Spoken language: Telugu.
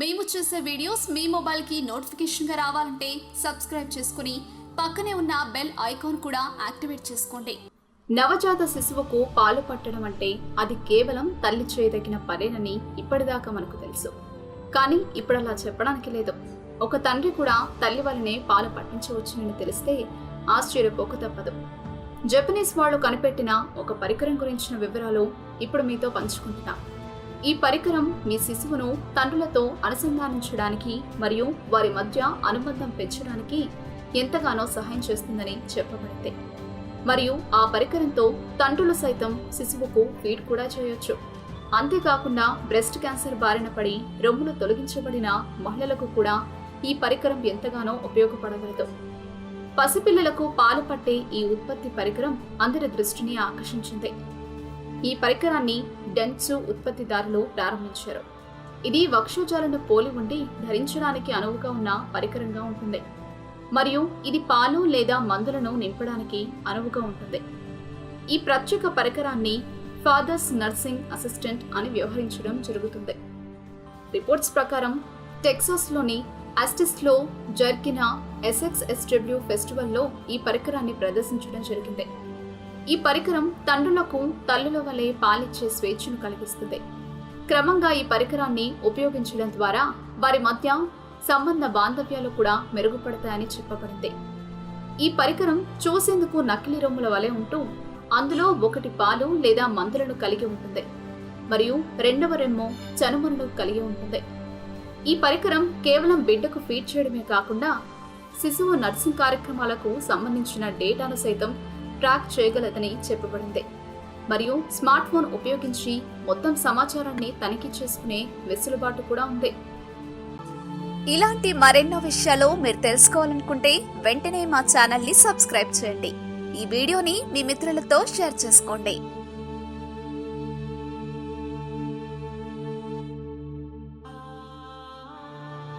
మేము చేసే వీడియోస్ మీ మొబైల్కి నోటిఫికేషన్గా రావాలంటే సబ్స్క్రైబ్ చేసుకుని పక్కనే ఉన్న బెల్ ఐకాన్ కూడా యాక్టివేట్ చేసుకోండి. నవజాత శిశువుకు పాలు పట్టడం అంటే అది కేవలం తల్లి చేయదగిన పనేనని ఇప్పటిదాకా మనకు తెలుసు. కానీ ఇప్పుడు అలా చెప్పడానికి లేదు. ఒక తండ్రి కూడా తల్లి వలనే పాలు పట్టించవచ్చునని తెలిస్తే ఆశ్చర్యపోక తప్పదు. జపనీస్ వాళ్ళు కనిపెట్టిన ఒక పరికరం గురించిన వివరాలు ఇప్పుడు మీతో పంచుకుంటున్నా. ఈ పరికరం మీ శిశువును తండ్రులతో అనుసంధానించడానికి మరియు వారి మధ్య అనుబంధం పెంచడానికి ఎంతగానో సహాయం చేస్తుందని చెప్పబడింది. మరియు ఆ పరికరంతో తండ్రులు సైతం శిశువుకు ఫీడ్ కూడా చేయొచ్చు. అంతేకాకుండా బ్రెస్ట్ క్యాన్సర్ బారిన పడి రొమ్ములు తొలగించబడిన మహిళలకు కూడా ఈ పరికరం ఎంతగానో ఉపయోగపడగలదు. పసిపిల్లలకు పాలు పట్టే ఈ ఉత్పత్తి పరికరం అందరి దృష్టిని ఆకర్షించింది. ఈ పరికరాన్ని డెన్సు ఉత్పత్తిదారులు ప్రారంభించారు. ఇది వక్షోజాలను పోలి ఉండి ధరించడానికి అనువుగా ఉన్న పరికరంగా ఉంటుంది. మరియు ఇది పాలు లేదా మందులను నింపడానికి అనువుగా ఉంటుంది. ఈ ప్రత్యేక పరికరాన్ని ఫాదర్స్ నర్సింగ్ అసిస్టెంట్ అని వ్యవహరించడం జరుగుతుంది. రిపోర్ట్స్ ప్రకారం టెక్సాస్లోని అస్టిస్లో జరిగిన ఎస్ఎక్స్ఎస్డబ్ల్యూ ఫెస్టివల్లో ఈ పరికరాన్ని ప్రదర్శించడం జరిగింది. ఈ పరికరం తండ్రులకు తల్లుల వలె పాలిచ్చే స్వేచ్ఛను కలిగిస్తుంది. క్రమంగా ఈ పరికరాన్ని ఉపయోగించడం ద్వారా వారి మధ్య సంబంధ బాంధవ్యాలు కూడా మెరుగుపడతాయని చెప్పబడింది. ఈ పరికరం చూసేందుకు నకిలీ రొమ్ముల వలె ఉంటూ అందులో ఒకటి పాలు లేదా మందులను కలిగి ఉంటుంది. మరియు రెండవ రెమ్ము చనుమరులు కలిగి ఉంటుంది. ఈ పరికరం కేవలం బిడ్డకు ఫీడ్ చేయడమే కాకుండా శిశువు నర్సింగ్ కార్యక్రమాలకు సంబంధించిన డేటాను సైతం ట్రాక్ చేయగలదని చెప్పబడింది. మరియు స్మార్ట్ ఫోన్ ఉపయోగించి మొత్తం సమాచారాన్ని తనిఖీ చేసుకునే వెసులుబాటు కూడా ఉంది. ఇలాంటి మరెన్నో విషయాలు మీరు తెలుసుకోవాలనుకుంటే వెంటనే మా ఛానల్ని సబ్స్క్రైబ్ చేయండి. ఈ వీడియోని మీ మిత్రులతో షేర్ చేసుకోండి.